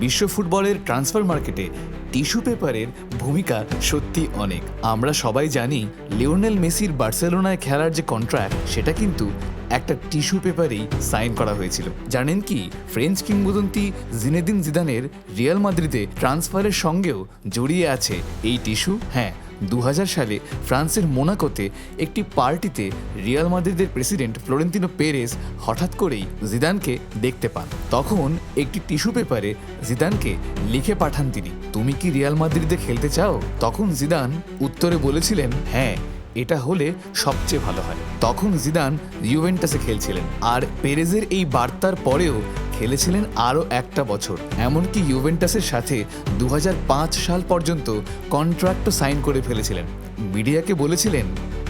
বিশ্ব ফুটবলের ট্রান্সফার মার্কেটে টিস্যু পেপারের ভূমিকা সত্যি অনেক। আমরা সবাই জানি লিওনেল মেসির বার্সেলোনায় খেলার যে কন্ট্রাক্ট সেটা কিন্তু একটা টিস্যু পেপারেই সাইন করা হয়েছিল। জানেন কি? ফ্রেঞ্চ কিংবদন্তি জিনেদিন জিদানের রিয়াল মাদ্রিদে ট্রান্সফারের সঙ্গেও জড়িয়ে আছে এই টিস্যু হ্যাঁ দু হাজার সালে ফ্রান্সের মোনাকোতে একটি পার্টিতে রিয়াল মাদ্রিদের প্রেসিডেন্ট ফ্লোরেন্তিনো পেরেস হঠাৎ করেই জিদানকে দেখতে পান। তখন একটি টিস্যু পেপারে জিদানকে লিখে পাঠান তিনি, তুমি কি রিয়াল মাদ্রিদে খেলতে চাও? তখন জিদান উত্তরে বলেছিলেন হ্যাঁ এটা হলে সবচেয়ে ভালো হয়। তখন জিদান ইউভেন্টাসে খেলছিলেন। আর পেরেজের এই বার্তার পরেও খেলেছিলেন আরও একটা বছর। এমনকি ইউভেন্টাসের সাথে দু হাজার পাঁচ সাল পর্যন্ত কন্ট্রাক্টও সাইন করে ফেলেছিলেন। মিডিয়াকে বলেছিলেন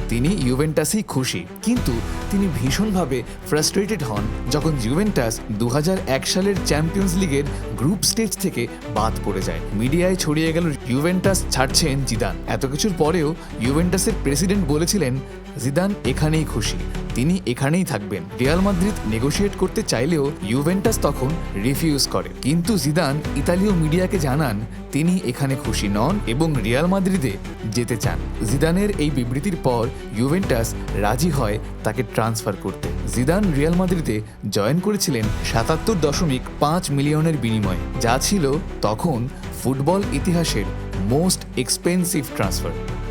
তিনি ইউভেন্টাসই খুশি। কিন্তু তিনি ভীষণভাবে ফ্রাস্ট্রেটেড হন যখন ইউভেন্টাস দু হাজার এক সালের চ্যাম্পিয়ন্স লিগের গ্রুপ স্টেজ থেকে বাদ পড়ে যায়। মিডিয়ায় ছড়িয়ে গেল ইউভেন্টাস ছাড়ছেন জিদান। এত কিছুর পরেও ইউভেন্টাসের প্রেসিডেন্ট বলেছিলেন, জিদান এখানেই খুশি। তিনি এখানেই থাকবেন। রিয়াল মাদ্রিদ নেগোশিয়েট করতে চাইলেও ইউভেন্টাস তখন রিফিউজ করে। কিন্তু জিদান ইতালীয় মিডিয়াকে জানান, তিনি এখানে খুশি নন এবং রিয়াল মাদ্রিদে যেতে চান। জিদানের এই বিবৃতির পর ইউভেন্টাস রাজি হয় তাকে ট্রান্সফার করতে। জিদান রিয়াল মাদ্রিদে জয়েন করেছিলেন সাতাত্তর দশমিক পাঁচ মিলিয়নের বিনিময়ে। যা ছিল তখন ফুটবল ইতিহাসের মোস্ট এক্সপেন্সিভ ট্রান্সফার